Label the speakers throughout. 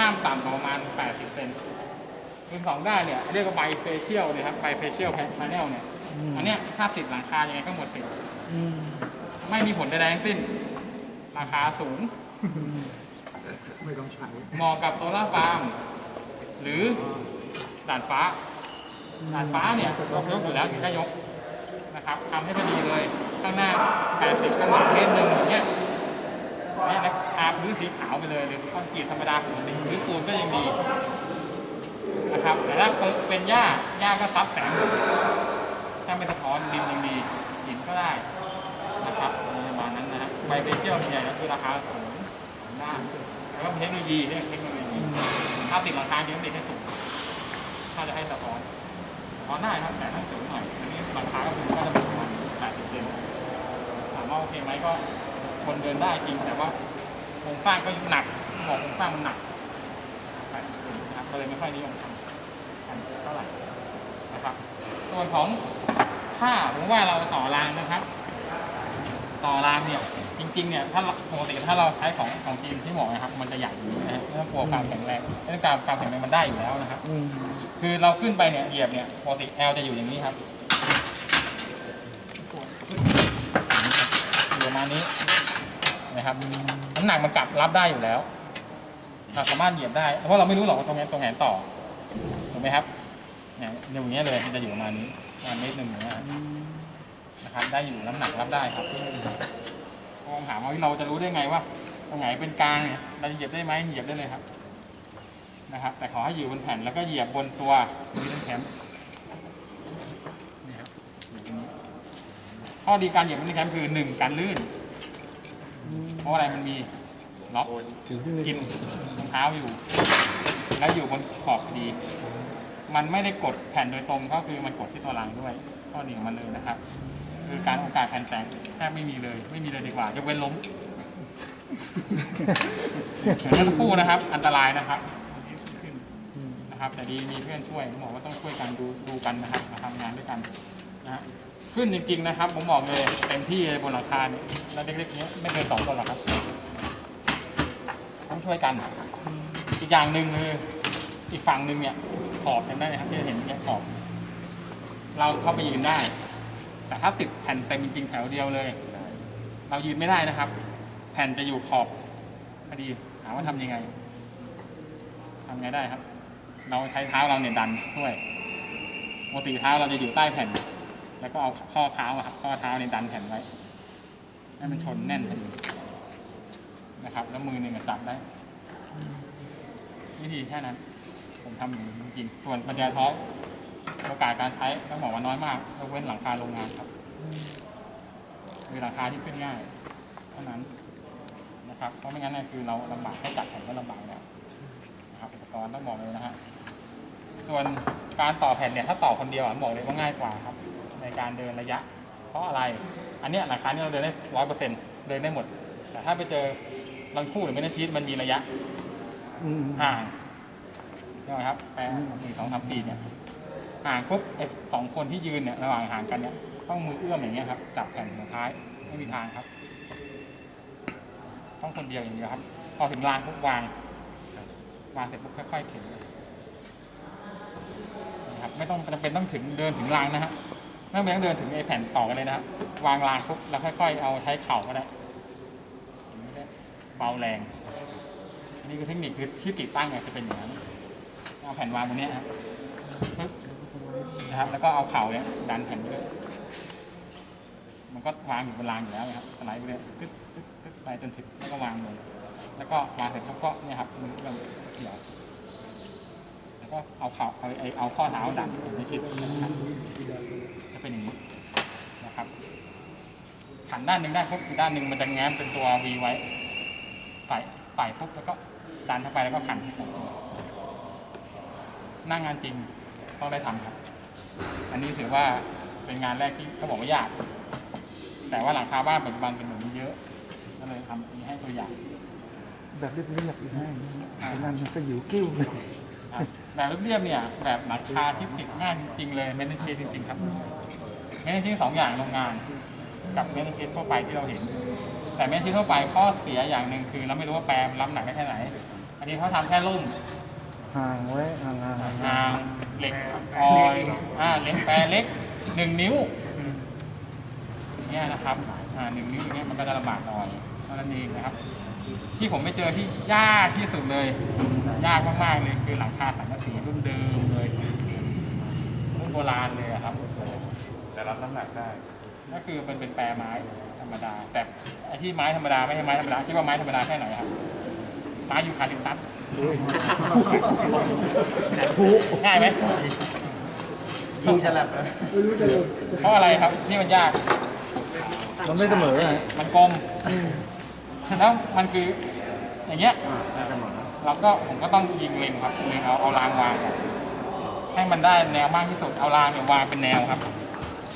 Speaker 1: ห้ามต่ำกว่าประมาณ 80 เซนคืนสองได้านเนี่ยเรียกว่าใบเฟเชียลเนี่ยครับใบเฟเชียลแพนเนลเนี่ยอันเนี้ยถ้าติดหลังคายังไงก็หมดสิทธิ์
Speaker 2: อืม
Speaker 1: ไม่มีผลใดๆทั้งสิ้น ราคาสูง
Speaker 2: ไม่ต้องใช้
Speaker 1: เหมาะกับโซลาร์ฟาร์ม หรือด่านฟ้าด่านฟ้าเนี่ยยกยกอยู่แล้วอยู่แค่ยกนะครับทำให้พอดีเลย ข้างหน้า 80 ข้างหลังเมตรหนึ่งอย่างเนี่ยเนี่ยนะทาพื้นสีขาวไปเลยหรือคอนกรีตธรรมดาปกติพื้นปูนก็ยังดีนะครับแต่ถ้าเป็นหญ้าหญ้าก็ซับแสงถ้าไม่สะท้อนดินยังดีหินก็ได้นะครับประมาณนั้นนะฮะใบเฟเชียลใหญ่ก็คือราคาสูงหน้าแล้วก็เทคโนโลยีเนี่เทคโนโลยีถ้าติดราคาเยอะติดให้สูงถ้าจะให้สะท้อนสะท้อนได้ครับแต่ต้องสูงหน่อยอันนี้ราคาก็คือก็จะประมาณ80เซนถามว่าโอเคไหมก็คนเดินได้จริงแต่ว่า โครงสร้างก็หนักบอกโครงสร้างมันหนักนะครับก็เลยไม่ค่อยนิยมทำกันเท่าไหร่นะครับ ส่วนของถ้าผมว่าเราต่อรางนะครับ ต่อรางเนี่ยจริงๆเนี่ยถ้าเราปกติถ้าเราใช้ของของจีนที่บอกนะครับ มันจะใหญ่อย่างนี้นะฮะไม่ต้องกลัวความแข็งแรงเรื่องการความแข็งแรงมันได้อยู่แล้วนะครับ
Speaker 2: อืม
Speaker 1: คือเราขึ้นไปเนี่ยเหยียบเนี่ยปกติ L จะอยู่อย่างนี้ครับอยู่ประมาณนี้ นะครับน้ำหนักมันกลับรับได้อยู่แล้วเราสามารถเหยียบได้ เพราะเราไม่รู้หรอกว่าตรงนี้ตรงไหนต่อถูกไหมครับเนี่ยอย่างเงี้ยเลยมันจะอยู่ประมาณนี้ประมาณเมตรหนึ่งอย่างเงี้ยนะครับได้อยู่น้ำหนักรับได้ครับพอถามว่าเราจะรู้ได้ไงว่าตรงไหนเป็นกลางเนี่ยเราจะเหยียบได้ไหมเหยียบได้เลยครับนะครับ แต่ขอให้อยู่บนแผ่นแล้วก็เหยียบบนตัวมิลแคมนี่ครับอยู่ตรงข้อดีการเหยียบมิลแคมคือหนึ่งการลื่น เพราะอะไรมันมีล็อก
Speaker 2: ถือที่นี่
Speaker 1: กินรองเท้าอยู่ แล้วอยู่บนขอบดี มันไม่ได้กดแผ่นโดยตรงก็คือมันกดที่ตัวรางด้วยข้อดีของมันเลยนะครับ คือการโอกาสแผ่นแตกแทบไม่มีเลย ไม่มีเลยดีกว่ายกเว้นล้มทั้งคู่นะครับ อันตรายนะครับ
Speaker 2: อืม
Speaker 1: นะครับ แต่ดีมีเพื่อนช่วยผมบอกว่าต้องช่วยกันดูดูกันนะครับมาทำงานด้วยกันนะฮะ ขึ้นจริงๆนะครับ ผมบอกเลยเต็มที่เลยบนหลังคาเนี่ยแล้วเล็กๆเนี้ยไม่เกินสองคนหรอกครับ ต้องช่วยกัน อีกอย่างหนึ่งคืออีกฝั่งหนึ่งเนี่ยขอบเห็นได้ไหมครับที่จะเห็นเนี่ยขอบ เราเข้าไปยืนได้ แต่ถ้าติดแผ่นเต็มจริงๆแถวเดียวเลย เรายืนไม่ได้นะครับ แผ่นจะอยู่ขอบพอดีถามว่าทำยังไงทำไงได้ครับ เราใช้เท้าเราเนี่ยดันด้วยปกติเท้าเราจะอยู่ใต้แผ่น แล้วก็เอาข้อเท้าครับข้อเท้าเนี่ยดันแผ่นไว้ ให้มันชนแน่นพอดีนะครับ แล้วมือหนึ่งจับได้ วิธีแค่นั้น ผมทำอย่างจริงส่วนปัญญาท้องโอกาสการใช้ต้องบอกว่าน้อยมากยกเว้นหลังคาโรงงานครับคือหลังคาที่ขึ้นง่าย เท่านั้นนะครับเพราะไม่งั้นเนี่ยคือเราลำบากแค่จัดแผ่นก็ลำบากแล้วนะครับอุปกรณ์ต้องบอกเลยนะฮะส่วนการต่อแผ่นเนี่ยถ้าต่อคนเดียวอะบอกเลยว่าง่ายกว่าครับ ในการเดินระยะ เพราะอะไร อันเนี้ยหลังคาเนี่ยเราเดินได้ร้อยเปอร์เซ็นต์เดินได้หมด แต่ถ้าไปเจอรังคู่หรือไม่ได้ชีตมันมีระยะ
Speaker 2: อืม
Speaker 1: ห่างใช่ไหมครับแปลหนึ่งสองสามสี่เนี่ยห่างปุ๊บไอ้สองคนที่ยืนเนี่ยระหว่างห่างกันเนี่ยต้องมือเอื้อมอย่างเงี้ยครับ จับแผ่นสุดท้ายไม่มีทางครับ ต้องคนเดียวอย่างเดียวครับพอถึงรางปุ๊บวาง วางเสร็จปุ๊บค่อยๆเข็นเลยนะครับ ไม่ต้องจำเป็นต้องถึงเดินถึงรางนะฮะ ไม่จำเป็นต้องเดินถึงไอ้แผ่นต่อกันเลยนะครับ วางรางปุ๊บแล้วค่อยๆ เอาใช้เข่าก็ได้เบาแรง อันนี้คือเทคนิคคือที่ติดตั้งเนี่ยจะเป็นอย่างนั้น เอาแผ่นวางตรงนี้ครับปึ๊บนะครับ แล้วก็เอาเข่าเนี่ยดันแผ่นไปเลยมันก็วางอยู่บนรางอยู่แล้วนะครับสไลด์ไปเลยตึ๊ดตึ๊ดตึ๊ดไปจนถึงแล้วก็วางลง แล้วก็วางเสร็จปุ๊บก็เนี่ยครับมือเริ่มเกี่ยว ก็เอาเข่าเอาไอ้เอาข้อเท้าดันไม่ชิดนะครับจะเป็นอย่างนี้นะครับขันด้านหนึ่งได้ปุ๊บอีกด้านหนึ่งมันจะแง้มเป็นตัว V ไว้ใส่ใส่ปุ๊บแล้วก็ดันเข้าไปแล้วก็ขันให้หมดตัวหน้างานจริงต้องได้ทำครับ อันนี้ถือว่าเป็นงานแรกที่เขาบอกว่ายาก แต่ว่าหลังคาบ้านปัจจุบันเป็นแบบนี้เยอะก็เลยทำนี้ให้ตัวอย่าง
Speaker 2: แบบเรียบๆอีกให้ไอ้นั่นมันสยิวกิ้วเลย
Speaker 1: ครับ แบบเรียบๆเนี่ยแบบหลังคาที่ติดง่ายจริงๆเลยเมนเทนจริงๆครับเมนเทนสองอย่างโรงงาน กับเมนเทนทั่วไปที่เราเห็น แต่เมนเทนทั่วไปข้อเสียอย่างหนึ่งคือ เราไม่รู้ว่าแปรมันรับหนักได้แค่ไหน อันนี้เขาทำแค่ร่ม
Speaker 2: ห่างไว้ห่างห่าง
Speaker 1: งางเหล็กออยอ่าเหล็กแปรเล็กหนึ่งนิ้วอย่างเงี้ยนะครับอ่าหนึ่งนิ้วอย่างเงี้ยมันก็จะลำบากหน่อยเท่านั้นเองนะครับ ที่ผมไปเจอที่ยากที่สุดเลย ยากมากๆเลยคือหลังคาสังกะสีรุ่นเดิมเลยรุ่นโบราณเลยอะครับ
Speaker 3: แต่รับน้ำหนักได้
Speaker 1: ก็คือเป็นเป็นแปรไม้ธรรมดา แต่ไอ้ที่ไม้ธรรมดาไม่ใช่ไม้ธรรมดาคิดว่าไม้ธรรมดาแค่ไหนครับไม้ยูคาลิปตัสง่ายไหม
Speaker 4: ยิงจะแลบแล้ว
Speaker 1: เพราะอะไรครับที่มันยาก
Speaker 2: มันไม่เสมอไง
Speaker 1: มันกลม แล้วมันคืออย่างเงี้ยเราก็ผมก็ต้องยิงเลนครับเลนเอาเอารางวางก่อนให้มันได้แนวมากที่สุดเอารางเนี่ยวางเป็นแนวครับ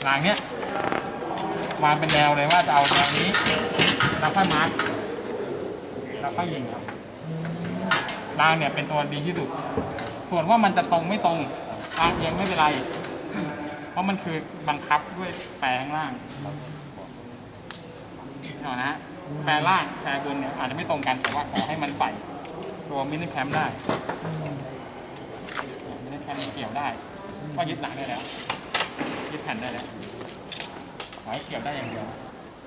Speaker 1: รางเนี้ยวางเป็นแนวเลยว่าจะเอาแนวนี้แล้วค่อยมาร์กแล้วค่อยยิงครับรางเนี่ยเป็นตัวดีที่สุด ส่วนว่ามันจะตรงไม่ตรงรางเอียงไม่เป็นไร เพราะมันคือบังคับด้วยแปรข้างล่างเอานะฮะ แปรล่างแปรบนเนี่ยอาจจะไม่ตรงกันแต่ว่าขอให้มันไปตัวมินิแคมได้มินิแคมเกี่ยวได้ ก็ยึดหลังได้แล้ว ยึดแผ่นได้แล้วขอให้เกี่ยวได้อย่างเดียว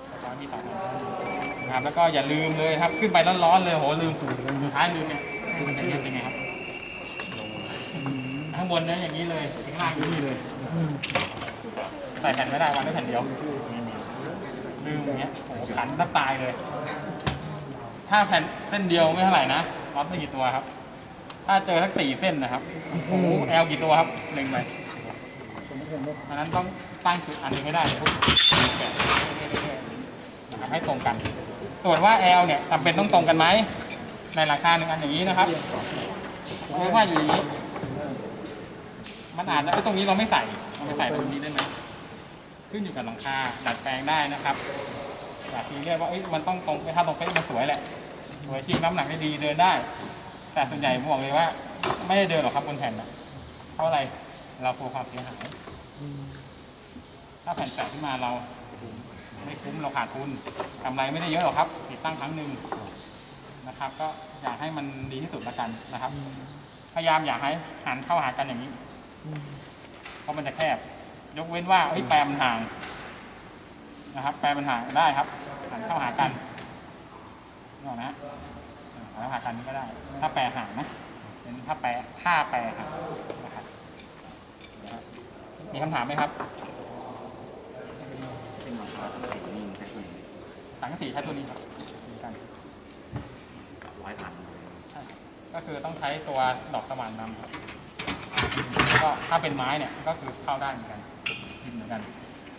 Speaker 1: แล้วก็มีต่อนะครับแล้วก็อย่าลืมเลยครับ ขึ้นไปร้อนๆเลยโหลืมสุดท้ายลืมเนี่ยมันจะเย็นเป็นไงครับข้างบนเนี่ยอย่างนี้เลยข้างล่างอย่างนี้เลยใส่แผ่นไม่ได้วางได้แผ่นเดียว ลืมอย่างเงี้ยโอ้โหขันแทบตายเลย ถ้าแผ่นเส้นเดียวไม่เท่าไหร่นะน็อตไม่กี่ตัวครับ ถ้าเจอสักสี่เส้นนะครับโอ้โหแอลกี่ตัวครับหนึ่งไปอันนั้นต้องตั้งจุดอันนึงไม่ได้เลยพวกนะครับให้ตรงกัน ส่วนว่าแอลเนี่ยจำเป็นต้องตรงกันไหมในราคาหนึ่งอันอย่างนี้นะครับเพราะว่าอยู่างนี้มันอาจจะตรงนี้เราไม่ใส่เราไปใส่ตรงนี้ได้ไหม ขึ้นอยู่กับหลังคาดัดแปลงได้นะครับแต่ทีเรียกว่าเอ้ยมันต้องตรงถ้าตรงเป๊ะมันสวยแหละสวยจริงน้ำหนักได้ดีเดินได้ แต่ส่วนใหญ่ผมบอกเลยว่า ไม่ได้เดินหรอกครับบนแผ่นน่ะเพราะอะไรเรากลัวความเสียหายถ้าแผ่นแตกขึ้นมาเราไม่คุ้มเราขาดทุนกำไรไม่ได้เยอะหรอกครับ ติดตั้งครั้งหนึ่งนะครับ ก็อยากให้มันดีที่สุดละกันนะครับ พยายามอยากให้หันเข้าหากันอย่างนี้เพราะมันจะแคบ ยกเว้นว่าเฮ้ยแปรมันห่างนะครับ แปรมันห่างได้ครับหันเข้าหากันนี่นะฮะหันเข้าหากันนี้ก็ได้ ถ้าแปรห่างนะเป็นถ้าแปรถ้าแปรห่างนะครับนะครับมีคำถามไหมครับ
Speaker 4: เป็นหลังคาสังกะสีนี่ใช้ตัวนี้
Speaker 1: สังกะสีใช้ตัวนี้ครับเหมือนกัน
Speaker 4: ร้อยพัน
Speaker 1: ใช่ครับก็คือต้องใช้ตัวดอกสว่านนำครับแล้วก็ถ้าเป็นไม้เนี่ยก็คือเข้าได้เหมือนกัน ยิงเหมือนกัน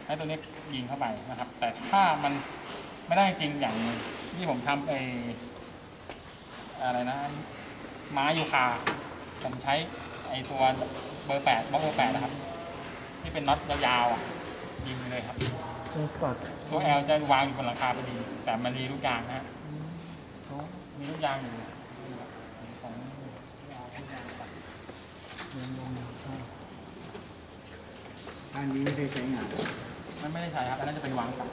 Speaker 1: ใช้ตัวนี้ยิงเข้าไปนะครับ แต่ถ้ามันไม่ได้จริงอย่างที่ผมทำไปอะไรนะไม้ยูคา ผมใช้ไอตัวเบอร์แปดบล็อกเบอร์แปดนะครับ ที่เป็นน็อตยาวๆอะยิงไปเลยครับ
Speaker 2: เป็นฝัก
Speaker 1: ตัวแอลจะวางอยู่บนหลังคาพอดี แต่มันมีลูกยางนะฮะมีลูกยางอยู่ของ
Speaker 4: อันนี้ไม่ได้ใช้งาน
Speaker 1: มันไม่ได้ใช้ครับอันนั้นจะเป็นวางฝัก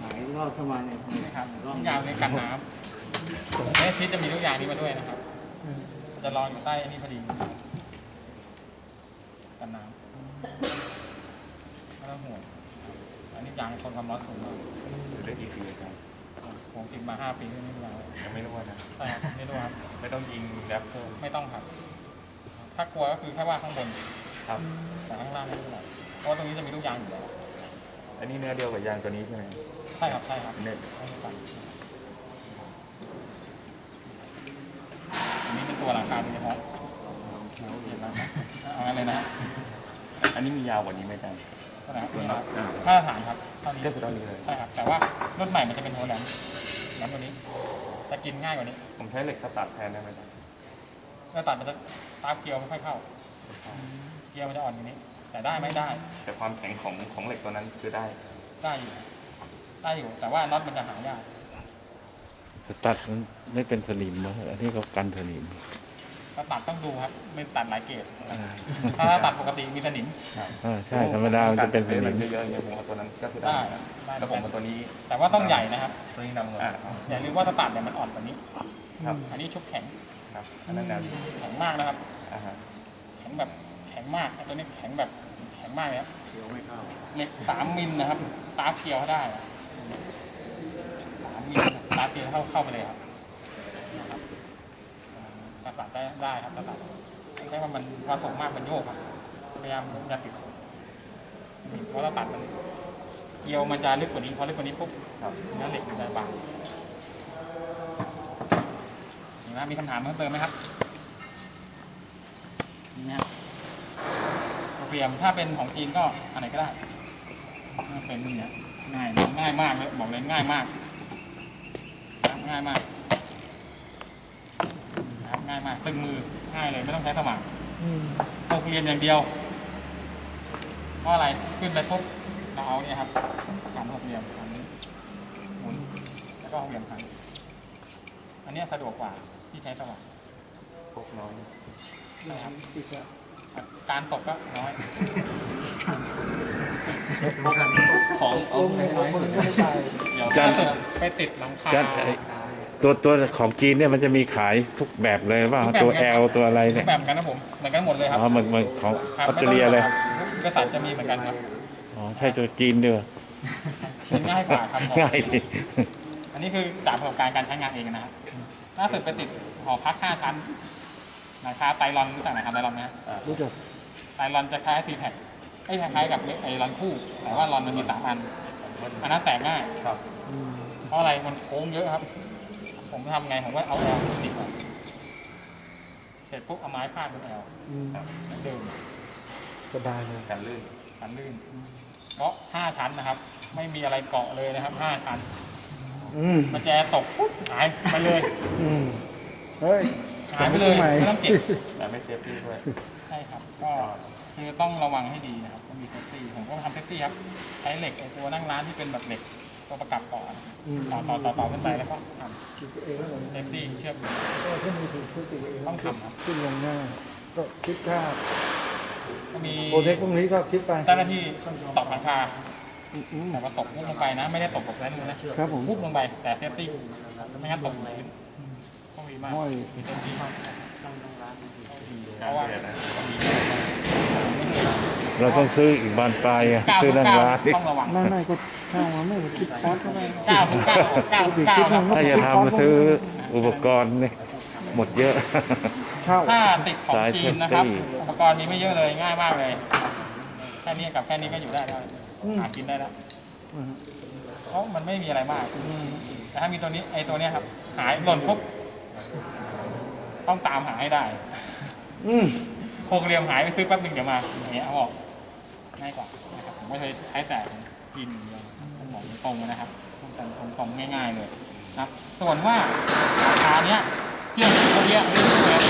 Speaker 4: หายรอดเข้ามาเนี่ย
Speaker 1: นะครับ
Speaker 4: รอ
Speaker 1: ลู
Speaker 4: ด
Speaker 1: กยางในกันน้ำเอสชิดจะมีลูกยางนี้มาด้วยนะครับ จะรออยู่ใต้อันนี้พอดีกันน้ำไม่ต้องห่วงอันนี้ยางทนความร้อนสูงมาก
Speaker 3: อยู่ได้กี่ปีครับ
Speaker 1: ผมติดมาห้าปีไม่รู้แล้ว
Speaker 3: ยังไม่รู้ว่านะ
Speaker 1: ใช่ครับไม่รู้ครับ
Speaker 3: ไม่ต้องยิงแรปเพิ่ม
Speaker 1: ไม่ต้องครับ ถ้ากลัวก็คือแค่ว่าข้างบน
Speaker 3: ครับ
Speaker 1: แต่ข้างล่างไม่เป็นไรเพราะว่าตรงนี้จะมีลูกยางอยู่แล้ว
Speaker 3: อันนี้เนื้อเดียวกับยางตัวนี้ใช่ไหม
Speaker 1: ใช่ครับใช่ครับ
Speaker 3: เนื้อ
Speaker 1: อันนี้เป็นตัวราคาโดยเฉพาะเห็นไหมเอางั้นเลยนะ
Speaker 3: อันนี้มียาวกว่านี้ไหมอาจารย์
Speaker 1: เท่าไหร่ครับ
Speaker 3: ตัวน็อตอ่า
Speaker 1: มาตรฐานครับเท่านี้
Speaker 3: ก็คือเท่านี้เลย
Speaker 1: ใช่ครับ แต่ว่ารุ่นใหม่มันจะเป็นหัวแหลมแหลมกว่านี้จะกินง่ายกว่านี้
Speaker 3: ผมใช้เหล็กสตัดแทนได้ไหมอาจารย์
Speaker 1: เมื่อตัดมันจะตามเกลียวไม่ค่อยเข้า เกลียวมันจะอ่อนกว่านี้ แต่ได้ไม่ได้
Speaker 3: แต่ความแข็งของของเหล็กตัวนั้นคือได้
Speaker 1: ได้อยู่ ได้อยู่ แต่ว่าน็อตมันจะหายาก
Speaker 5: สตัดมันไม่เป็นสนิมวะอันนี้ก็กันสนิม
Speaker 1: ก็ตัดต้องดูครับไม่ตัดหลายเกรดถ้าตัดปกติมีสนิม
Speaker 5: อ่าใช่ธรรมดามันจะเป็นส
Speaker 3: มั
Speaker 5: นิม
Speaker 3: เยอะๆอย่างเงี้ยผมเอาตัวนั้นก็คือได้
Speaker 1: ได้
Speaker 3: นะ
Speaker 1: ได้
Speaker 3: แล้วผมเอาตัวนี้
Speaker 1: แต่ว่าต้องใหญ่นะครับ
Speaker 3: ตัวนี้นำเงิน
Speaker 1: อ่าอย่าลืมว่าถ้าตัดเนี่ยมันอ่อนกว่านี้
Speaker 3: ครับ
Speaker 1: อันนี้ชุบแข็ง
Speaker 3: ครับอันนั้นแนวดี
Speaker 1: แข็งมากนะครับ
Speaker 3: อ่าฮะ
Speaker 1: แข็งแบบแข็งมากไอ้ตัวนี้แข็งแบบแข็งมากเลยครับ
Speaker 4: เดี๋ยวไม่เข้า
Speaker 1: เหล็กสามมิลนะครับ ตาเกียวได้อะสามมิลตาเกียวเข้าเข้าไปเลยครับนะครับอ่าตัดได้ได้ครับตัดไม่ใช่ว่ามันผสมมากมันโยกครับพยายามอย่าติดสูงเพราะถ้าตัดมันเกียวมันจะลึกกว่านี้พอลึกกว่านี้ปุ๊บ
Speaker 3: ครับ
Speaker 1: เนื้อเหล็กมันจะบาง มีไหมมีคำถามเพิ่มเติมไหมครับนี่นะครับตัวเปรียมถ้าเป็นของจีนก็อันไหนก็ได้ถ้าเป็นเนี่ยง่ายง่ายมากเลยบอกเลยง่ายมากนะครับง่ายมากนะครับง่ายมากตึงมือง่ายเลยไม่ต้องใช้สมอง
Speaker 2: อืม
Speaker 1: ตกเรียนอย่างเดียวเพราะอะไรขึ้นไปปุ๊บเราเอาเนี่ยครับหันหกเหลี่ยมหันหมุนแล้วก็หกเหลี่ยมหัน อันเนี้ยสะดวกกว่าที่ใช้สว่าง
Speaker 3: พวกน้อย
Speaker 1: นะครับ
Speaker 2: ติดละ
Speaker 1: การตกก็น้อย
Speaker 3: ของเอา
Speaker 2: ลง
Speaker 3: ค
Speaker 2: ล
Speaker 3: ล้างย
Speaker 2: มัน
Speaker 3: ๆ
Speaker 2: ก็ไม่ตาย
Speaker 1: เดี๋ยว
Speaker 5: จัน
Speaker 1: ถ้าไปติดหลังคา
Speaker 5: จันไอ้ตัวตัวของจีนเนี่ยมันจะมีขายทุกแบบเลยว่าตัว L ตัวอะไรเนี่ย
Speaker 1: แบบกันนะผมเหมือนกันหมดเลยครับ
Speaker 5: อ๋อเหมือนเหมือนของ
Speaker 1: ค
Speaker 5: อ
Speaker 1: บ
Speaker 5: อสเตรเลียเลย
Speaker 1: ทุกกษัตริย์จะมีเหมือนกันครับ
Speaker 5: อ๋อใช่ตัวจีนด้วย
Speaker 1: มันง่ายกว่าครับผม
Speaker 5: ง่ายดี
Speaker 1: อันนี้คือจากประสบการณ์การใช้งานเองนะครับ ล่าสุดไปติดหอพักห้าชั้นนะครับไตรลอนรู้จักไหมครับไตรลอนไหมครับ
Speaker 2: รู้จัก
Speaker 1: ไตรลอนจะคล้ายซีแพคไอ้ยคล้ายๆกับไอ้ลอนคู่ แต่ว่าลอนมันมีสามอันอันนั้นแตกง่าย
Speaker 3: ครับ
Speaker 2: อืม
Speaker 1: เพราะอะไรมันโค้งเยอะครับ ผมทำไงผมก็เอาแอลติดก่อนเสร็จปุ๊บเอาไม้พาดบนแอล
Speaker 2: อืม
Speaker 1: เดิม
Speaker 2: สบายเลย
Speaker 3: การลื่น
Speaker 1: ชันลื่น เพราะห้าชั้นนะครับ ไม่มีอะไรเกาะเลยนะครับห้าชั้น
Speaker 2: อืม
Speaker 1: มาแจตกปุ๊บหายไปเลย
Speaker 2: อืมเฮ้ย
Speaker 1: หายไปเลย
Speaker 2: ทำไม
Speaker 1: ไม่ต้องเก็บ
Speaker 3: แต่ไม่เซฟตี้ด้วย
Speaker 1: ใช่ครับก็คือต้องระวังให้ดีนะครับต้องมีเซฟตี้ผมก็ทำเซฟตี้ครับใช้เหล็กไอ้ตัวนั่งร้านที่เป็นแบบเหล็กตัวประกับต่อ
Speaker 2: อืม
Speaker 1: ต่อต่อต่อต่อขึ้นไปแล้วก็ท
Speaker 2: คิดเองแล้วเหรอำ
Speaker 1: เซฟตี้เชือก
Speaker 2: ก็ถ้ามีถูกช่วยตัวเอง
Speaker 1: ต้องทำครับ
Speaker 2: ขึ้นลงง่ายก็คิดค่า
Speaker 1: ก็มี
Speaker 2: โปรเทคพวกนี้ก็คิดไป
Speaker 1: เจ้าหน้าที่ตอกหลังคา
Speaker 2: อืม
Speaker 1: แต่ว่าตกมุกลงไปนะ ไม่ได้ตกกับแรงมือนะครับ
Speaker 2: ผม
Speaker 1: มุกลงไป แต่เซฟตี้ไม่งั้นตกพื้นต้องดีมาก
Speaker 2: ห้อย
Speaker 1: มีเซฟตี้มากเพ
Speaker 3: การ
Speaker 1: ราะว่า
Speaker 3: เรียนนะ
Speaker 1: ไม่เคย
Speaker 5: เราต้องซื้ออีกบานปลายอะ
Speaker 1: ก้าว
Speaker 5: ซื้อ
Speaker 1: ทุก
Speaker 5: นั่ง
Speaker 1: ก้าว
Speaker 5: ร้าน
Speaker 1: ต้องระวัง
Speaker 2: ไม่ไม่ก็ข้าวมาไม่คิดคอสก็ได้
Speaker 1: ก้าวทุกก้าวก้าวทุกก้าวครับ
Speaker 5: ถ้าจะทำมาซื้ออุปกรณ์เนี่ยหมดเยอะ
Speaker 2: เช่า
Speaker 1: ถ้าติดของ
Speaker 5: สาย
Speaker 1: จีนนะครับ
Speaker 5: safety
Speaker 1: อุปกรณ์มีไม่เยอะเลยง่ายมากเลย แค่นี้กับแค่นี้ก็อยู่ได้แล้ว
Speaker 2: อืม
Speaker 1: หากินได้แล้ว
Speaker 2: อืม
Speaker 1: เพราะมันไม่มีอะไรมากแต่ถ้ามีตัวนี้ไอ้ตัวเนี้ยครับ หายหล่นปุ๊บต้องตามหาให้ได้
Speaker 2: อืม
Speaker 1: โครงเหลี่ยมหายไปซื้อแป๊บหนึ่งเดี๋ยวมาอย่างเงี้ยเอาออกง่ายกว่านะครับผมไม่เคยใช้แต่กินอย่างเดียวผมบอกตรงๆเลยนะครับตรงๆตรงๆง่าย ๆเลยนะครับส่วนว่าราคาเนี้ยที่เราเมื่อกี้ไม่รู้เลย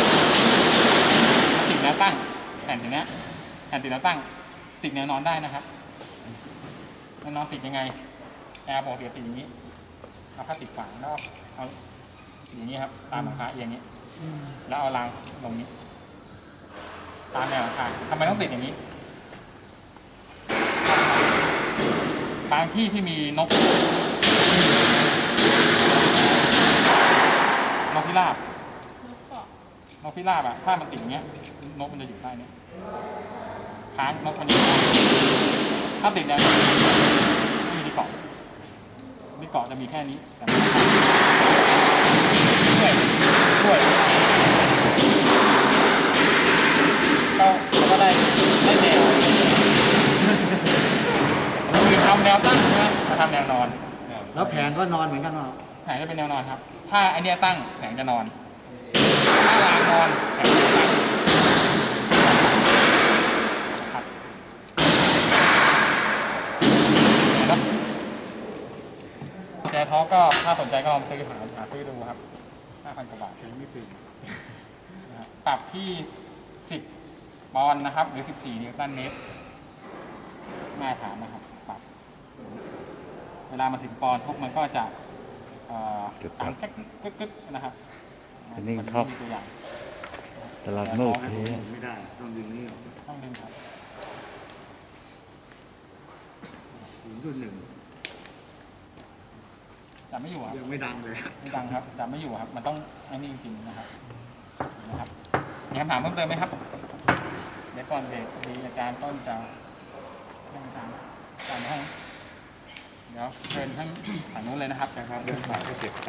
Speaker 1: ติดแนวตั้งแผ่นตัวเนี้ยแผ่นติดแนวตั้งติดแนวนอนได้นะครับแนวนอนติดยังไงแอร์ปกติติดอย่างนี้เอาผ้าติดฝาแล้วเอาอย่างนี้ครับตามราคาเอียงอย่างนี้แล้วเอารางลงนี้ ตามแนวหลังคาทำไมต้องติดอย่างนี้บางที่ที่มีนกนกพิราบนกพิราบอะถ้ามันติดอย่างเงี้ยนกมันจะอยู่ใต้นี้ค้างนกมันอยู่ ถ้าติดแนวนี้ไม่มีที่เกาะที่เกาะจะมีแค่นี้แต่ไม่ช่วยช่วยก็ก็ได้ได้แนวคือทำแนวตั้งใช่ไหมมาทำแนวนอน
Speaker 4: แล้วแผงก็นอนเหมือนกันเนาะ
Speaker 1: แผงจะเป็นแนวนอนครับ ถ้าไอเนี้ยตั้งแผงจะนอน ถ้ารางนอนแผงจะตั้งครับเห็นไหมแจท้อก็ถ้า สนใจก็ลองซื้อหาหาซื้อดูครับ5,000กว่าบาทซื้อไม่ถึงนะครับปรับที่ 10ปอนด์นะครับ หรือ 14 นิวตันเมตรมาตรฐานนะครับ ปรับ เวลามาถึงปอนด์ปุ๊บมันก็จะเอ่อ
Speaker 5: จุด
Speaker 1: ตั
Speaker 5: ตั
Speaker 1: ง
Speaker 5: ด
Speaker 1: กึกกึกกึกนะครับ
Speaker 5: อันนี้ท็อป
Speaker 1: มีตัวอย่าง
Speaker 5: ตลาดมืด
Speaker 4: ผมหมุนไม่ได้ ต้องดึงนี่
Speaker 1: ต้องดึงครับ
Speaker 4: หมุนจุดหนึ่ง
Speaker 1: จับไม่อยู่ครับ
Speaker 4: ยังไม่ดังเลย
Speaker 1: ไม่ดังครับจับไม่อยู่ครับ มันต้องไอ้นี่จริงๆนะครับนะครับมีคำถามเพิ่มเติมไหมครับเดี๋ยวก่อนเบรกดีอาจารย์ต้นจะให้คำถามอาจารย์ให้เดี๋ยวเชิญทั้งฝั่งนู้นเลยนะครับ
Speaker 3: นะครับเรื่องสายก็เก็บสาย